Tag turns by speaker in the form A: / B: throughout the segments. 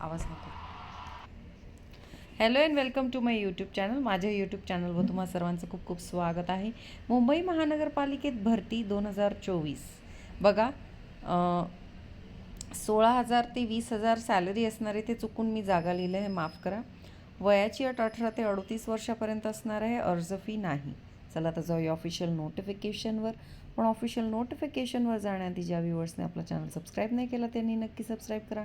A: आवाज नको. Hello and welcome to my YouTube channel माझ्या यूट्यूब चॅनलवर तुम्हा सर्वांचं खूप खूप स्वागत आहे. मुंबई महानगरपालिकेत भरती दोन हजार चोवीस. बघा सोळा हजार ते वीस हजार सॅलरी असणारे ते चुकून मी जागा लिहिलं आहे माफ करा. वयाची अट अठरा ते अडतीस वर्षापर्यंत असणार आहे अर्ज फी नाही. चला आता जाऊया ऑफिशियल नोटिफिकेशनवर पण ऑफिशियल नोटिफिकेशनवर जाण्याआधी ज्या व्ह्युअर्सने आपला चॅनल सबस्क्राईब नाही केला त्यांनी नक्की सबस्क्राईब करा.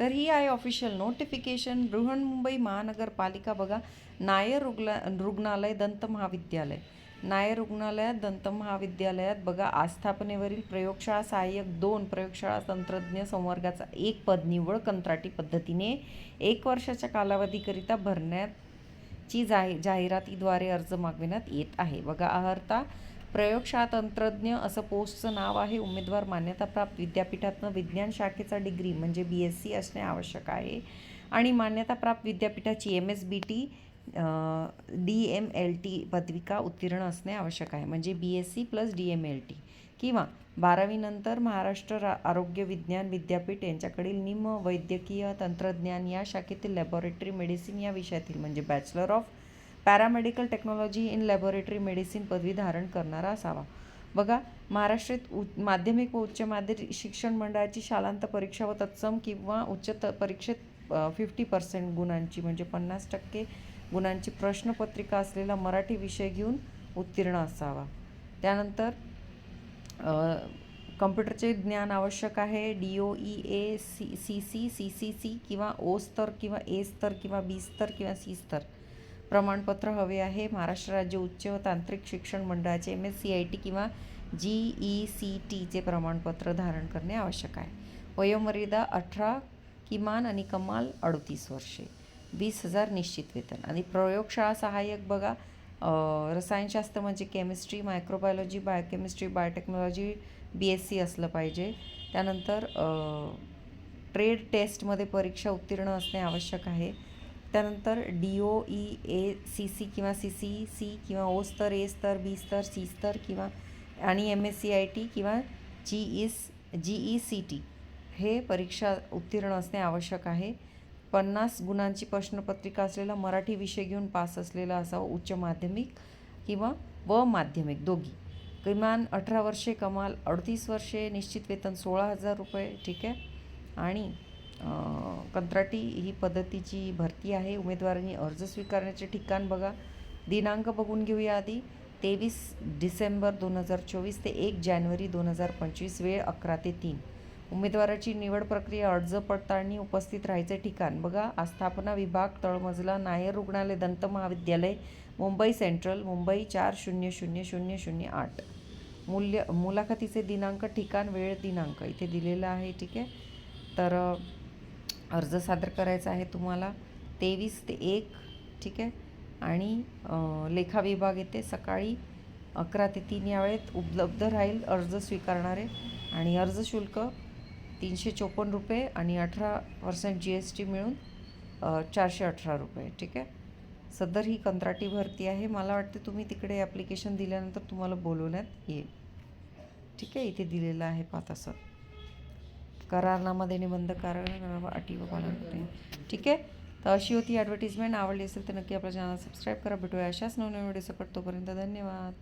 A: तर ही आहे ऑफिशियल नोटिफिकेशन बृहन्मुंबई महानगरपालिका बघा नायर रुग्ला रुग्णालय दंत महाविद्यालय. नायर रुग्णालयात दंत महाविद्यालयात बघा आस्थापनेवरील प्रयोगशाळा सहाय्यक दोन प्रयोगशाळा तंत्रज्ञ संवर्गाचा एक पद निवड कंत्राटी पद्धतीने एक वर्षाच्या कालावधीकरिता भरण्याची जाही जाहिरातीद्वारे अर्ज मागविण्यात येत आहे. बघा अहर्ता प्रयोगशाळा तंत्रज्ञ असं पोस्टचं नाव आहे. उमेदवार मान्यताप्राप्त विद्यापीठातनं विज्ञान शाखेचा डिग्री म्हणजे बी एस सी असणे आवश्यक आहे. आणि मान्यताप्राप्त विद्यापीठाची M S B T D M L T पदविका उत्तीर्ण असणे आवश्यक आहे. म्हणजे B S C plus D M L T किंवा बारावीनंतर महाराष्ट्र रा आरोग्य विज्ञान विद्यापीठ यांच्याकडील निम वैद्यकीय तंत्रज्ञान या शाखेतील लॅबॉरेटरी मेडिसिन या विषयातील म्हणजे bachelor of paramedical technology in laboratory medicine पदवी धारण करणारा असावा. बघा महाराष्ट्रात उ माध्यमिक व उच्च माध्यमिक शिक्षण मंडळाची शालांत परीक्षा व तत्सम किंवा उच्च त परीक्षेत फिफ्टी पर्सेंट गुणांची म्हणजे पन्नास टक्के गुणांची प्रश्नपत्रिका असलेला मराठी विषय घेऊन उत्तीर्ण असावा. त्यानंतर कम्प्युटरचे ज्ञान आवश्यक आहे. D O E A C C C C C C किंवा ओ स्तर किंवा ए स्तर किंवा बी स्तर किंवा सी स्तर. प्रमाणपत्र हवे आहे. महाराष्ट्र राज्य उच्च व तांत्रिक शिक्षण मंडळाचे M S C I T किंवा जी ई सी टीचे प्रमाणपत्र धारण करणे आवश्यक आहे. वयोमर्यादा अठरा किमान आणि कमाल अडतीस वर्षे. वीस हजार निश्चित वेतन. आणि प्रयोगशाळा सहाय्यक बघा रसायनशास्त्र म्हणजे chemistry microbiology biochemistry biotechnology B S C असलं पाहिजे. त्यानंतर ट्रेड टेस्टमध्ये परीक्षा उत्तीर्ण असणे आवश्यक आहे. त्यानंतर D O E A C C किंवा सी सी सी किंवा ओ स्तर ए स्तर बी स्तर सी स्तर किंवा आणि M S C I T किंवा जी इस जी ई सी टी हे परीक्षा उत्तीर्ण असणे आवश्यक आहे. पन्नास गुणांची प्रश्नपत्रिका असलेला मराठी विषय घेऊन पास असलेला असावा उच्च माध्यमिक किंवा व माध्यमिक दोघी. किमान अठरा वर्षे कमाल अडतीस वर्षे निश्चित वेतन सोळा हजार रुपये ठीक आहे? आणि कंत्राटी ही पद्धतीची भरती आहे. उमेदवारांनी अर्ज स्वीकारण्याचे ठिकाण बघा. दिनांक बघून घेऊया आधी. तेवीस डिसेंबर दोन हजार चोवीस ते एक जानेवारी दोन हजार पंचवीस वेळ अकरा ते तीन. उमेदवाराची निवड प्रक्रिया अर्ज पडताळणी उपस्थित राहायचे ठिकाण बघा. आस्थापना विभाग तळमजला नायर रुग्णालय दंत महाविद्यालय मुंबई सेंट्रल मुंबई चार शून्य शून्य शून्य शून्य आठ. मूल्य मुलाखतीचे दिनांक ठिकाण वेळ दिनांक इथे दिलेलं आहे ठीक आहे? तर अर्ज सादर करायचा आहे तुम्हाला. तेवीस ते एक ठीक आहे? आणि लेखा विभाग येते सकाळी अकरा ते तीन या वेळेत उपलब्ध राहील अर्ज स्वीकारणारे. आणि अर्ज शुल्क तीनशे चोपन्न रुपये आणि अठरा पर्सेंट जी एस टी मिळून चारशे अठरा रुपये ठीक आहे? सदर ही कंत्राटी भरती आहे. मला वाटते तुम्ही तिकडे ॲप्लिकेशन दिल्यानंतर तुम्हाला बोलवण्यात येईल. ठीक आहे? इथे दिलेलं आहे पाहता सर करारनामा निबंध कारण अटी व पालन करते ठीक आहे? तर अशी होती ॲडव्हर्टिजमेंट आवडली असेल तर नक्की आपल्या चॅनल सबस्क्राईब करा. भेटूया अशाच नवनवीन व्हिडिओ सकट तोपर्यंत धन्यवाद.